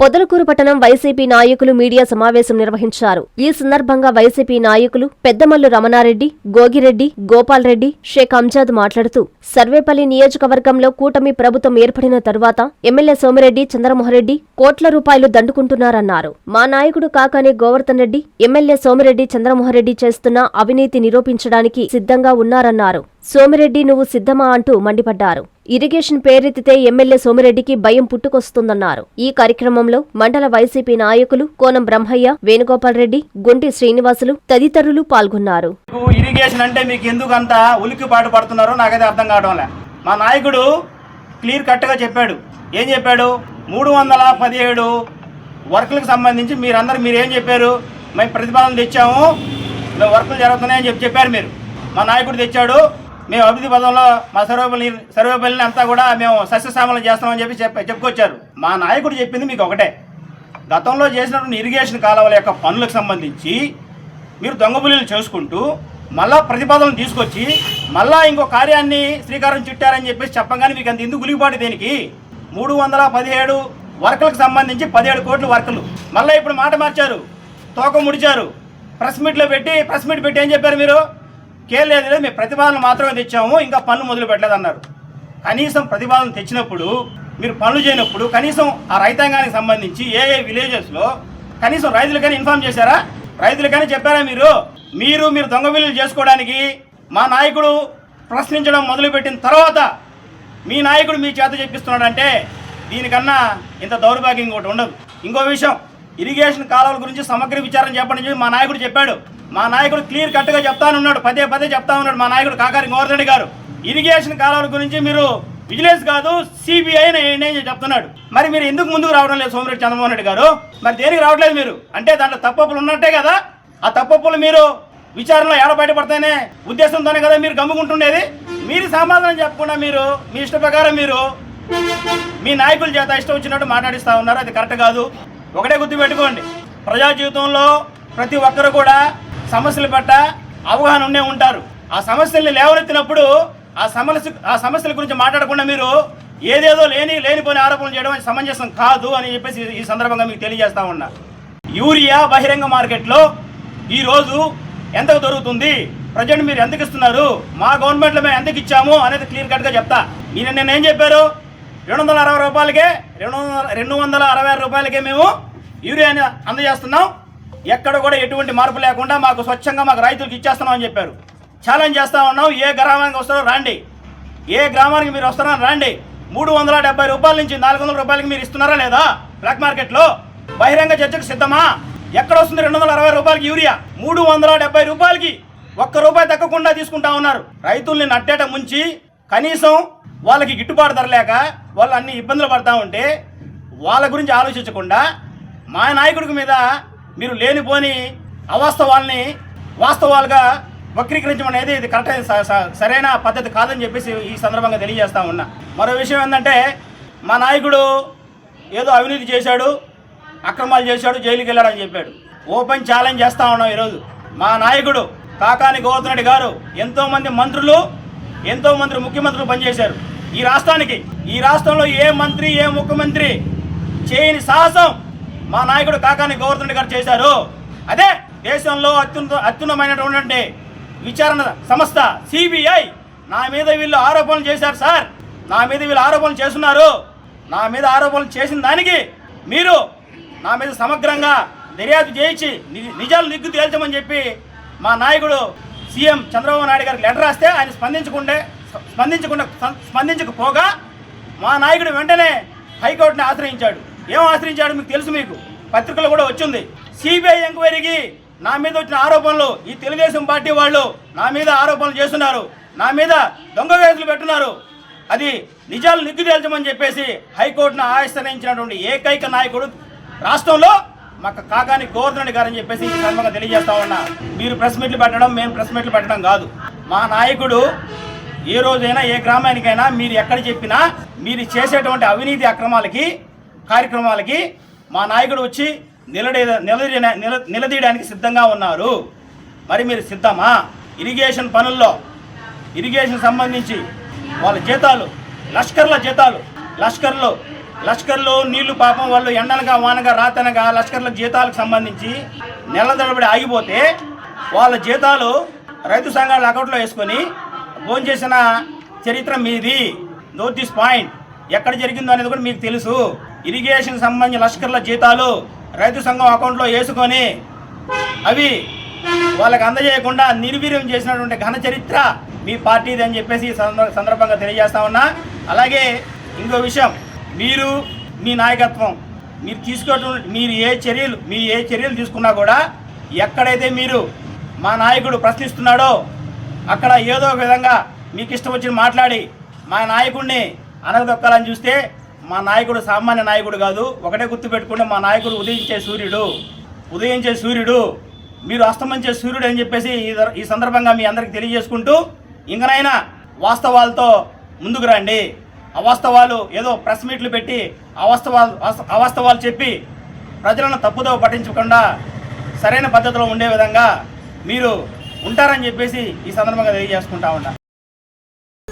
పొదలకూరు పట్టణం వైసీపీ నాయకులు మీడియా సమావేశం నిర్వహించారు. ఈ సందర్భంగా వైసీపీ నాయకులు పెద్దమల్లు రమణారెడ్డి గోగిరెడ్డి గోపాల్ రెడ్డి షేక్ అంజాద్ మాట్లాడుతూ సర్వేపల్లి నియోజకవర్గంలో కూటమి ప్రభుత్వం ఏర్పడిన తరువాత ఎమ్మెల్యే సోమిరెడ్డి చంద్రమోహన్రెడ్డి కోట్ల రూపాయలు దండుకుంటున్నారన్నారు. మా నాయకుడు కాకానే గోవర్ధన్ రెడ్డి ఎమ్మెల్యే సోమిరెడ్డి చంద్రమోహన్రెడ్డి చేస్తున్న అవినీతి నిరూపించడానికి సిద్ధంగా ఉన్నారన్నారు. సోమిరెడ్డి నువ్వు సిద్ధమా అంటూ మండిపడ్డారు. ఇరిగేషన్ పేరెత్తితే ఎమ్మెల్యే సోమిరెడ్డికి భయం పుట్టుకొస్తుందన్నారు. ఈ కార్యక్రమంలో మండల వైసీపీ నాయకులు కోనం బ్రహ్మయ్య వేణుగోపాల్ రెడ్డి గుంటి శ్రీనివాసులు తదితరులు పాల్గొన్నారు. ఇరిగేషన్ అంటే మీకు ఎందుకు అంత ఉలికి పాటు పడుతున్నారో నాకైతే అర్థం కావడం లే మా నాయకుడు క్లియర్ కట్గా చెప్పాడు. ఏం చెప్పాడు? మూడు వందల పదిహేడు వర్కులకు సంబంధించి మీరందరూ మీరు ఏం చెప్పారు? మేము ప్రతిపాదన తెచ్చాము. మేము వర్కులు జరుగుతున్నాయని చెప్పి చెప్పారు మీరు. మా నాయకుడు తెచ్చాడు. మేము అభివృద్ధి పదంలో మా సర్వేపల్లి సర్వేపల్లిని అంతా కూడా మేము సస్యశ్యామలం చేస్తామని చెప్పి చెప్ప చెప్పుకొచ్చారు. మా నాయకుడు చెప్పింది మీకు ఒకటే. గతంలో చేసినటువంటి ఇరిగేషన్ కాలువల యొక్క పనులకు సంబంధించి మీరు దొంగబులీలు చేసుకుంటూ మళ్ళా ప్రతిపాదనలు తీసుకొచ్చి మళ్ళా ఇంకో కార్యాన్ని శ్రీకారం చుట్టారని చెప్పేసి చెప్పగానే మీకు అంత ఎందుకు గులిగిపాటు దేనికి? మూడు వందల పదిహేడు వర్కులకు సంబంధించి పదిహేడు కోట్ల వర్కులు. మళ్ళీ ఇప్పుడు మాట మార్చారు. తోక ముడిచారు. ప్రెస్ మీట్లో పెట్టి ప్రెస్ మీట్ పెట్టి ఏం చెప్పారు మీరు? కేలేదు లేదు మేము ప్రతిపాదనలు మాత్రమే తెచ్చాము ఇంకా పనులు మొదలు పెట్టలేదన్నారు. కనీసం ప్రతిపాదన తెచ్చినప్పుడు మీరు పనులు చేయనప్పుడు కనీసం ఆ రైతాంగానికి సంబంధించి ఏ ఏ విలేజెస్లో కనీసం రైతులకైనా ఇన్ఫార్మ్ చేశారా? రైతులకైనా చెప్పారా మీరు? మీరు మీరు దొంగ బిల్లులు చేసుకోవడానికి మా నాయకుడు ప్రశ్నించడం మొదలుపెట్టిన తర్వాత మీ నాయకుడు మీ చేత చెప్పిస్తున్నాడంటే దీనికన్నా ఇంత దౌర్భాగ్యం ఇంకోటి ఉండదు. ఇంకో విషయం ఇరిగేషన్ కాలువల గురించి సమగ్ర విచారం చెప్పండి మా నాయకుడు చెప్పాడు. మా నాయకుడు క్లియర్ కట్గా చెప్తానున్నాడు పదే పదే చెప్తా ఉన్నాడు మా నాయకుడు కాకారి గోవర్ధన్ గారు. ఇరిగేషన్ కాలాల గురించి మీరు విజిలెన్స్ కాదు సిబిఐ అని చెప్తున్నాడు. మరి మీరు ఎందుకు ముందుకు రావడం లేదు సోమిరెడ్డి చంద్రమోహన్ రెడ్డి గారు? మరి దేనికి రావట్లేదు మీరు? అంటే దాంట్లో తప్పప్పులు ఉన్నట్టే కదా? ఆ తప్పప్పులు మీరు విచారణలో ఏడ బయటపడతాయనే ఉద్దేశంతోనే కదా మీరు గమ్ముకుంటుండేది? మీరు సమాధానం చెప్పకుండా మీరు మీ ఇష్ట ప్రకారం మీరు మీ నాయకుల చేత ఇష్టం వచ్చినట్టు మాట్లాడిస్తా ఉన్నారు. అది కరెక్ట్ కాదు. ఒకటే గుర్తు పెట్టుకోండి ప్రజా జీవితంలో ప్రతి ఒక్కరు కూడా సమస్యల పట్ల అవగాహన ఉండే ఉంటారు. ఆ సమస్యల్ని లేవనెత్తినప్పుడు ఆ సమస్య ఆ సమస్యల గురించి మాట్లాడకుండా మీరు ఏదేదో లేని లేనిపోని ఆరోపణలు చేయడం సమంజసం కాదు అని చెప్పేసి ఈ సందర్భంగా మీకు తెలియజేస్తా ఉన్నా. యూరియా బహిరంగ మార్కెట్లో ఈరోజు ఎంతకు దొరుకుతుంది? ప్రజెంట్ మీరు ఎంతకు ఇస్తున్నారు? మా గవర్నమెంట్లో మేము ఎంతకు ఇచ్చాము అనేది క్లియర్ కట్గా చెప్తా. మీరు నేను ఏం చెప్పారు? రెండు వందల అరవై రూపాయలకే రెండు వందల రెండు వందల అరవై ఆరు రూపాయలకే మేము యూరియాని అందజేస్తున్నాం. ఎక్కడ కూడా ఎటువంటి మార్పు లేకుండా మాకు స్వచ్ఛంగా మాకు రైతులకు ఇచ్చేస్తున్నాం అని చెప్పారు. ఛాలెంజ్ చేస్తా ఉన్నాం. ఏ గ్రామానికి వస్తారో రండి. ఏ గ్రామానికి మీరు వస్తారో రండి. మూడు వందల డెబ్బై రూపాయల నుంచి నాలుగు వందల రూపాయలకి మీరు ఇస్తున్నారా లేదా? బ్లాక్ మార్కెట్లో బహిరంగ చర్చకు సిద్ధమా? ఎక్కడ వస్తుంది రెండు వందల అరవై రూపాయలకి యూరియా? మూడు వందల డెబ్బై రూపాయలకి ఒక్క రూపాయి తగ్గకుండా తీసుకుంటా ఉన్నారు. రైతుల్ని నట్టేట ముంచి కనీసం వాళ్ళకి గిట్టుబాటు ధర లేక వాళ్ళు అన్ని ఇబ్బందులు పడతా ఉంటే వాళ్ళ గురించి ఆలోచించకుండా మా నాయకుడికి మీద మీరు లేనిపోని అవాస్తవాల్ని వాస్తవాలుగా వక్రీకరించడం అనేది ఇది కరెక్ట్ స- సరైన పద్ధతి కాదని చెప్పేసి ఈ సందర్భంగా తెలియజేస్తా ఉన్నా. మరో విషయం ఏంటంటే మా నాయకుడు ఏదో అవినీతి చేశాడు అక్రమాలు చేశాడు జైలుకి వెళ్ళాడని చెప్పాడు. ఓపెన్ ఛాలెంజ్ చేస్తా ఉన్నాం ఈరోజు. మా నాయకుడు కాకాని గోవర్ధనరెడ్డి గారు ఎంతోమంది మంత్రులు ఎంతో మంది ముఖ్యమంత్రులు పనిచేశారు. ఈ రాష్ట్రానికి ఈ రాష్ట్రంలో ఏ మంత్రి ఏ ముఖ్యమంత్రి చేయని సాహసం మా నాయకుడు కాకాని గోవర్ధన్ గారు చేశారు. అదే దేశంలో అత్యున్న అత్యున్నమైనటువంటి విచారణ సంస్థ సిబిఐ నా మీద వీళ్ళు ఆరోపణలు చేశారు సార్. నా మీద వీళ్ళు ఆరోపణలు చేస్తున్నారు. నా మీద ఆరోపణలు చేసిన దానికి మీరు నా మీద సమగ్రంగా దర్యాప్తు చేయించి ని- నిజాలు నిగ్గు తేల్చమని చెప్పి మా నాయకుడు సీఎం చంద్రబాబు నాయుడు గారికి లెటర్ రాస్తే ఆయన స్పందించకుండే స్పందించకుండా స్పందించకపోగా మా నాయకుడు వెంటనే హైకోర్టుని ఆశ్రయించాడు. ఏం ఆశ్రయించాడు మీకు తెలుసు మీకు. పత్రికలో కూడా వచ్చింది. సిబిఐ ఎంక్వైరీకి నా మీద వచ్చిన ఆరోపణలు ఈ తెలుగుదేశం పార్టీ వాళ్ళు నా మీద ఆరోపణలు చేస్తున్నారు. నా మీద దొంగ వేసులు పెట్టున్నారు. అది నిజాలు నిగ్గు తేల్చమని చెప్పేసి హైకోర్టును ఆశ్రయించినటువంటి ఏకైక నాయకుడు రాష్ట్రంలో మాకు కాకాని గోవర్ధన్ గారు అని చెప్పేసి ఈ సందర్భంగా తెలియజేస్తా ఉన్నా. మీరు ప్రెస్ మీట్లు పెట్టడం మేము ప్రెస్ మీట్లు పెట్టడం కాదు. మా నాయకుడు ఏ రోజైనా ఏ గ్రామానికైనా మీరు ఎక్కడ చెప్పినా మీరు చేసేటువంటి అవినీతి అక్రమాలకి కార్యక్రమాలకి మా నాయకుడు వచ్చి నిలడే నిలదీ నిల నిలదీయడానికి సిద్ధంగా ఉన్నారు. మరి మీరు సిద్ధమా? ఇరిగేషన్ పనుల్లో ఇరిగేషన్ సంబంధించి వాళ్ళ జీతాలు లష్కర్ల జీతాలు లష్కర్లు లష్కర్లో నీళ్ళు పాపం వాళ్ళు ఎండనగా వానగా రాతనగా లష్కర్ల జీతాలకు సంబంధించి నెల తరబడి ఆగిపోతే వాళ్ళ జీతాలు రైతు సంఘాల అకౌంట్లో వేసుకొని భోంచేసిన చరిత్ర మీది. నోట్ దిస్ పాయింట్ ఎక్కడ జరిగిందో అనేది కూడా మీకు తెలుసు. ఇరిగేషన్ సంబంధించిన లష్కర్ల జీతాలు రైతు సంఘం అకౌంట్లో వేసుకొని అవి వాళ్ళకి అందజేయకుండా నిర్వీర్యం చేసినటువంటి ఘన చరిత్ర మీ పార్టీది అని చెప్పేసి సందర్భంగా తెలియజేస్తా ఉన్నా. అలాగే ఇంకో విషయం మీరు మీ నాయకత్వం మీరు తీసుకోవటం మీరు ఏ చర్యలు మీ ఏ చర్యలు తీసుకున్నా కూడా ఎక్కడైతే మీరు మా నాయకుడు ప్రశ్నిస్తున్నాడో అక్కడ ఏదో ఒక విధంగా మీకు ఇష్టం వచ్చి మాట్లాడి మా నాయకుడిని అనగదొక్కాలని చూస్తే మా నాయకుడు సామాన్య నాయకుడు కాదు ఒకటే గుర్తుపెట్టుకుంటే మా నాయకుడు ఉదయించే సూర్యుడు. ఉదయించే సూర్యుడు. మీరు అస్తమించే సూర్యుడు అని చెప్పేసి ఈ సందర్భంగా మీ అందరికి తెలియజేసుకుంటూ ఇంకనైనా వాస్తవాలతో ముందుకు రండి. అవాస్తవాలు ఏదో ప్రెస్ మీట్లు పెట్టి అవాస్తవాలు అవాస్తవాలు చెప్పి ప్రజలను తప్పుదో పట్టించకుండా సరైన పద్ధతిలో ఉండే విధంగా మీరు ఉంటారని చెప్పేసి ఈ సందర్భంగా తెలియజేసుకుంటా ఉన్నా.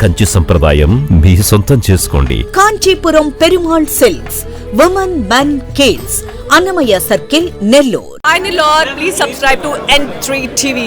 కంచి సంప్రదాయం మీ సొంతం చేసుకోండి Kanchipuram Perumal silks women men kids Annamayya circle Nellore Finally, Lord, please subscribe to N3 TV.